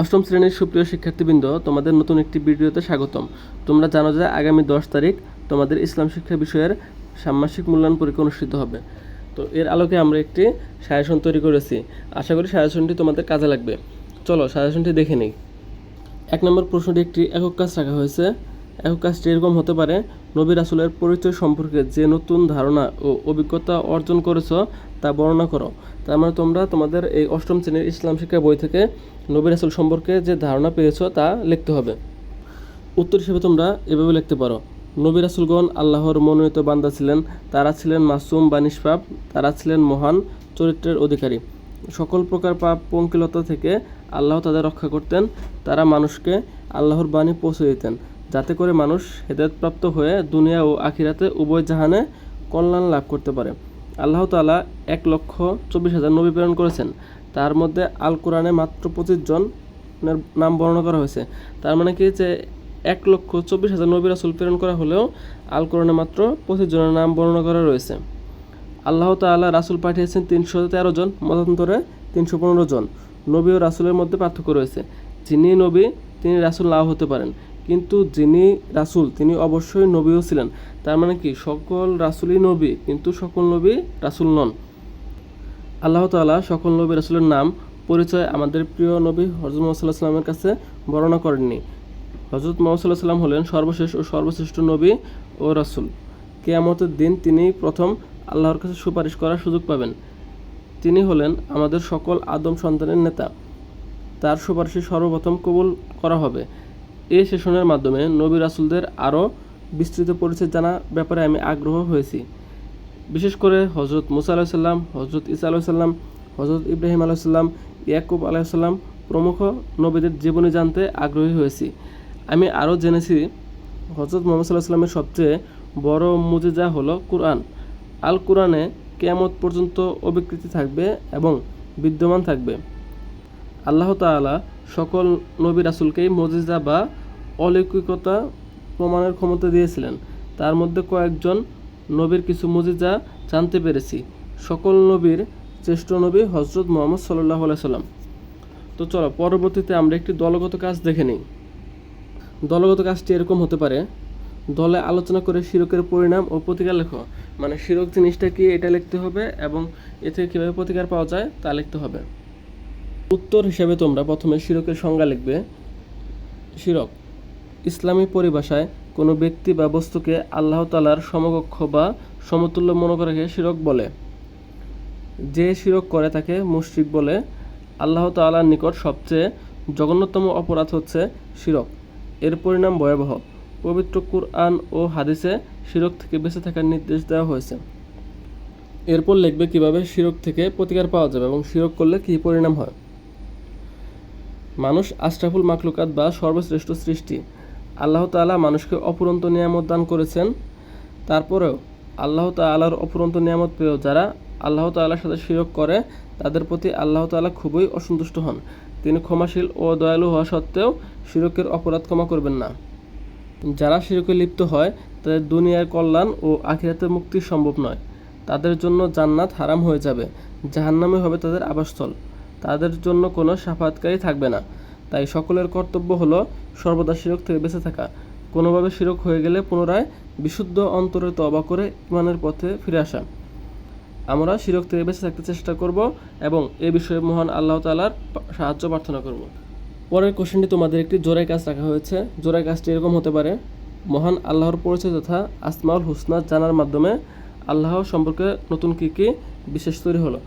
অষ্টম শ্রেণির সুপ্রিয় শিক্ষার্থীবৃন্দ, তোমাদের নতুন একটি ভিডিওতে স্বাগতম। তোমরা জানো যে আগামী দশ তারিখ তোমাদের ইসলাম শিক্ষা বিষয়ের ষান্মাসিক মূল্যায়ন পরীক্ষা অনুষ্ঠিত হবে। তো এর আলোকে আমরা একটি সাজেশন তৈরি করেছি। আশা করি সাজেশনটি তোমাদের কাজে লাগবে। চলো সাজেশনটি দেখে নিই। এক নম্বর প্রশ্নটি একটি একক কাজ রাখা হয়েছে। কাজটি এরকম হতে পারে। নবী রাসুলের পরিচয় সম্পর্কে যে নতুন ধারণা ও অভিজ্ঞতা অর্জন করেছ তা বর্ণনা করো। তার মানে তোমরা তোমাদের এই অষ্টম শ্রেণির ইসলাম শিক্ষা বই থেকে নবী রাসুল সম্পর্কে যে ধারণা পেয়েছ তা লিখতে হবে। উত্তর হিসেবে তোমরা এভাবে লিখতে পারো। নবী রাসুলগণ আল্লাহর মনোনীত বান্দা ছিলেন, তারা ছিলেন মাসুম বা নিষ্পাপ, তারা ছিলেন মহান চরিত্রের অধিকারী। সকল প্রকার পাপ পঙ্কিলতা থেকে আল্লাহ তাদের রক্ষা করতেন, তারা মানুষকে আল্লাহর বাণী পৌঁছে দিতেন। যাতে করে মানুষ হেদায়তপ্রাপ্ত হয়ে দুনিয়া ও আখিরাতে উভয় জাহানে কল্যাণ লাভ করতে পারে। আল্লাহ তাআলা এক লক্ষ চব্বিশ হাজার নবী প্রেরণ করেছেন। তার মধ্যে আল কোরআনে মাত্র পঁচিশ জনের নাম বর্ণনা করা হয়েছে। তার মানে কি যে এক লক্ষ চব্বিশ হাজার নবী রাসুল প্রেরণ করা হলেও আল কোরআনে মাত্র পঁচিশ জনের নাম বর্ণনা করা রয়েছে। আল্লাহ তাআলা রাসুল পাঠিয়েছেন তিনশো তেরো জন, মতান্তরে তিনশো পনেরো জন। নবী ও রাসুলের মধ্যে পার্থক্য রয়েছে। যিনি নবী, তিনি রাসুল নাও হতে পারেন। কিন্তু যিনি রাসুল, তিনি অবশ্যই নবীও ছিলেন। তার মানে কি? সকল রাসুলই নবী, কিন্তু সকল নবী রাসুল নন। আল্লাহ তাআলা সকল নবী রাসুলের নাম, পরিচয় আমাদের প্রিয় নবী হজরত মোহাম্মদ সাল্লামের কাছে বর্ণনা করেননি। হজরত মোহাম্মদ সাল্লাম হলেন সর্বশেষ ও সর্বশ্রেষ্ঠ নবী ও রাসুল। কেয়ামতের দিন তিনি প্রথম আল্লাহর কাছে সুপারিশ করার সুযোগ পাবেন। তিনি হলেন আমাদের সকল আদম সন্তানের নেতা। তার সুপারিশই সর্বপ্রথম কবুল করা হবে। এই সেশনের মাধ্যমে নবী রাসুলদের আরও বিস্তৃত পরিচয় জানা ব্যাপারে আমি আগ্রহ হয়েছি। বিশেষ করে হজরত মুসা আলাহিসাল্লাম হজরত ইসা আলাহিসাল্লাম হজরত ইব্রাহিম আলাইসাল্লাম ইয়াকুব আলাইসাল্লাম প্রমুখ নবীদের জীবনী জানতে আগ্রহী হয়েছি। আমি আরও জেনেছি হজরত মোহাম্মদ সাল্লাহ সাল্লামের সবচেয়ে বড় মুজিজা হলো কুরআন। আল কুরআনে কেয়ামত পর্যন্ত অবিকৃতি থাকবে এবং বিদ্যমান থাকবে। আল্লাহ তাআলা সকল নবী রাসুলকেই মজিজা বা অলৌকিকতা প্রমাণের ক্ষমতা দিয়েছিলেন। তার মধ্যে কয়েকজন নবীর কিছু মজিজা জানতে পেরেছি। সকল নবীর শ্রেষ্ঠ নবী হজরত মোহাম্মদ সাল্লাহ সাল্লাম। তো চলো, পরবর্তীতে আমরা একটি দলগত কাজ দেখে নিই। দলগত কাজটি এরকম হতে পারে, দলে আলোচনা করে শিরকের পরিণাম ও প্রতিকার লেখো। মানে শিরক জিনিসটা কি, এটা লিখতে হবে এবং এ থেকে কীভাবে প্রতিকার পাওয়া যায়, তা লিখতে হবে। উত্তর হিসেবে তোমরা প্রথমে শিরকের সংজ্ঞা লিখবে, শিরক। ইসলামী পরিভাষায় কোনো ব্যক্তি বা বস্তুকে আল্লাহ তালার সমকক্ষ বা সমতুল্য মনে করাকে শিরক বলে। যে শিরক করে তাকে মুশরিক বলে, আল্লাহ তাআলার নিকট সবচেয়ে জঘন্যতম অপরাধ হচ্ছে শিরক। এর পরিণাম ভয়াবহ। পবিত্র কুরআন ও হাদিসে শিরক থেকে বেঁচে থাকার নির্দেশ দেওয়া হয়েছে। এরপর লিখবে কীভাবে শিরক থেকে প্রতিকার পাওয়া যাবে এবং শিরক করলে কী পরিণাম হয়। মানুষ আশরাফুল মাকলুকাত বা সর্বশ্রেষ্ঠ সৃষ্টি। আল্লাহ তাআলা মানুষকে অপুরন্ত নিয়ামত দান করেছেন। তারপরেও আল্লাহ তাআলার অপুরন্ত নিয়ামত পেয়েও যারা আল্লাহ তাআলার সাথে শিরক করে, তাদের প্রতি আল্লাহ তাআলা খুবই অসন্তুষ্ট হন। তিনি ক্ষমাশীল ও দয়ালু হওয়া সত্ত্বেও শিরকের অপরাধ ক্ষমা করবেন না। যারা শিরকে লিপ্ত হয়, তাদের দুনিয়ার কল্যাণ ও আখিরাতে মুক্তি সম্ভব নয়। তাদের জন্য জান্নাত হারাম হয়ে যাবে। জাহান্নামে হবে তাদের আবাসস্থল। তাদের জন্য কোনো সাফাতকারী থাকবে না। তাই সকলের কর্তব্য হলো সর্বদা শিরক থেকে বেঁচে থাকা। কোনোভাবে শিরক হয়ে গেলে পুনরায় বিশুদ্ধ অন্তরে তবা করে ইমানের পথে ফিরে আসা। আমরা শিরক থেকে বেঁচে থাকতে চেষ্টা করব এবং এ বিষয়ে মহান আল্লাহ তালার সাহায্য প্রার্থনা করব। পরের কোশ্চেনটি তোমাদের একটি জোড়াই কাজ রাখা হয়েছে। জোড়াই কাজটি এরকম হতে পারে। মহান আল্লাহর পরিচয় তথা আসমাউল হুসনা জানার মাধ্যমে আল্লাহ সম্পর্কে নতুন কী কী বিশেষ তৈরি হলো?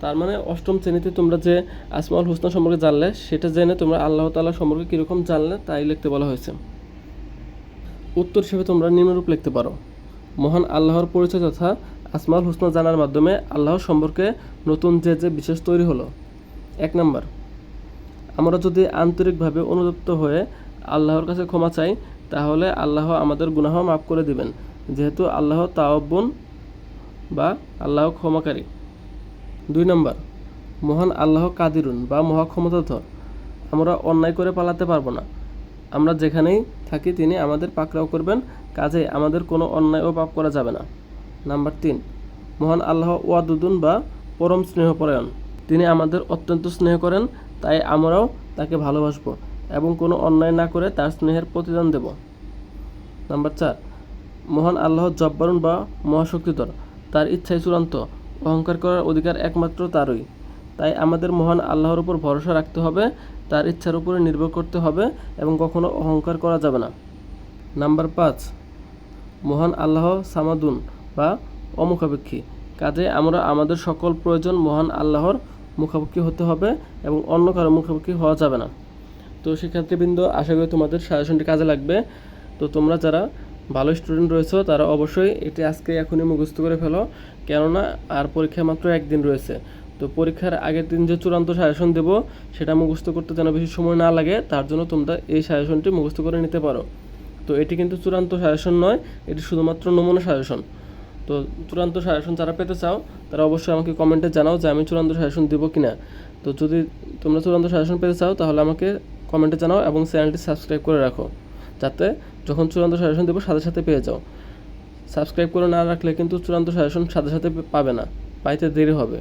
তার মানে অষ্টম শ্রেণীতে তোমরা যে আসমাউল হুসনা সম্পর্কে জানলে, সেটা জেনে তোমরা আল্লাহ তাআলা সম্পর্কে কীরকম জানলে তাই লিখতে বলা হয়েছে। উত্তর হিসেবে তোমরা নিম্নরূপ লিখতে পারো। মহান আল্লাহর পরিচয় তথা আসমাউল হুসনা জানার মাধ্যমে আল্লাহ সম্পর্কে নতুন যে যে বিশেষ তৈরি হলো। এক নম্বর, আমরা যদি আন্তরিকভাবে অনুতপ্ত হয়ে আল্লাহর কাছে ক্ষমা চাই, তাহলে আল্লাহ আমাদের গুনাহ মাফ করে দিবেন। যেহেতু আল্লাহ তাওয়াব্বুন বা আল্লাহ ক্ষমাকারী। দুই নম্বর, মহান আল্লাহ কাদিরুন বা মহাক্ষমতাধর। আমরা অন্যায় করে পালাতে পারব না। আমরা যেখানেই থাকি তিনি আমাদের পাকড়াও করবেন, কাজে আমাদের কোনো অন্যায় ও পাপ করা যাবে না। নাম্বার তিন, মহান আল্লাহ ওয়াদুদুন বা পরম স্নেহপরায়ণ। তিনি আমাদের অত্যন্ত স্নেহ করেন, তাই আমরাও তাকে ভালোবাসবো এবং কোনো অন্যায় না করে তার স্নেহের প্রতিদান দেব। নাম্বার চার, মহান আল্লাহ জব্বারুন বা মহাশক্তিধর। তার ইচ্ছাই চূড়ান্ত। অহংকার করার অধিকার একমাত্র তারই। তাই আমাদের মহান আল্লাহর উপর ভরসা রাখতে হবে, তার ইচ্ছার উপরে নির্ভর করতে হবে এবং কখনো অহংকার করা যাবে না। নাম্বার পাঁচ, মহান আল্লাহ সামাদুন বা অমুখাপেক্ষী। কাজে আমরা আমাদের সকল প্রয়োজন মহান আল্লাহর মুখাপেক্ষী হতে হবে এবং অন্য কারও মুখাপেক্ষী হওয়া যাবে না। তো শিক্ষার্থীবৃন্দ, আশা করি তোমাদের সাজেশনটি কাজে লাগবে। তো তোমরা যারা ভালো স্টুডেন্ট রয়েছে, তারা অবশ্যই এটি আজকে এখনই মুখস্থ করে ফেলো। কেননা, আর পরীক্ষা মাত্র একদিন রয়েছে। তো পরীক্ষার আগের দিন যে চূড়ান্ত সাজেশন দেব, সেটা মুখস্থ করতে যেন বেশি সময় না লাগে, তার জন্য তোমরা এই সাজেশনটি মুখস্থ করে নিতে পারো। তো এটি কিন্তু চূড়ান্ত সাজেশন নয়, এটি শুধুমাত্র নমুনা সাজেশন তো চূড়ান্ত সাজেশন যারা পেতে চাও, তারা অবশ্যই আমাকে কমেন্টে জানাও যে আমি চূড়ান্ত সাজেশন দেবো কি না তো যদি তোমরা চূড়ান্ত সাজেশন পেতে চাও, তাহলে আমাকে কমেন্টে জানাও এবং চ্যানেলটি সাবস্ক্রাইব করে রাখো। যাতে যখন চূড়ান্ত সাজেশন দেবো, সাথে সাথে পেয়ে যাও। সাবস্ক্রাইব করে না রাখলে কিন্তু চূড়ান্ত সাজেশন সাথে সাথে পাবে না, পাইতে দেরি হবে।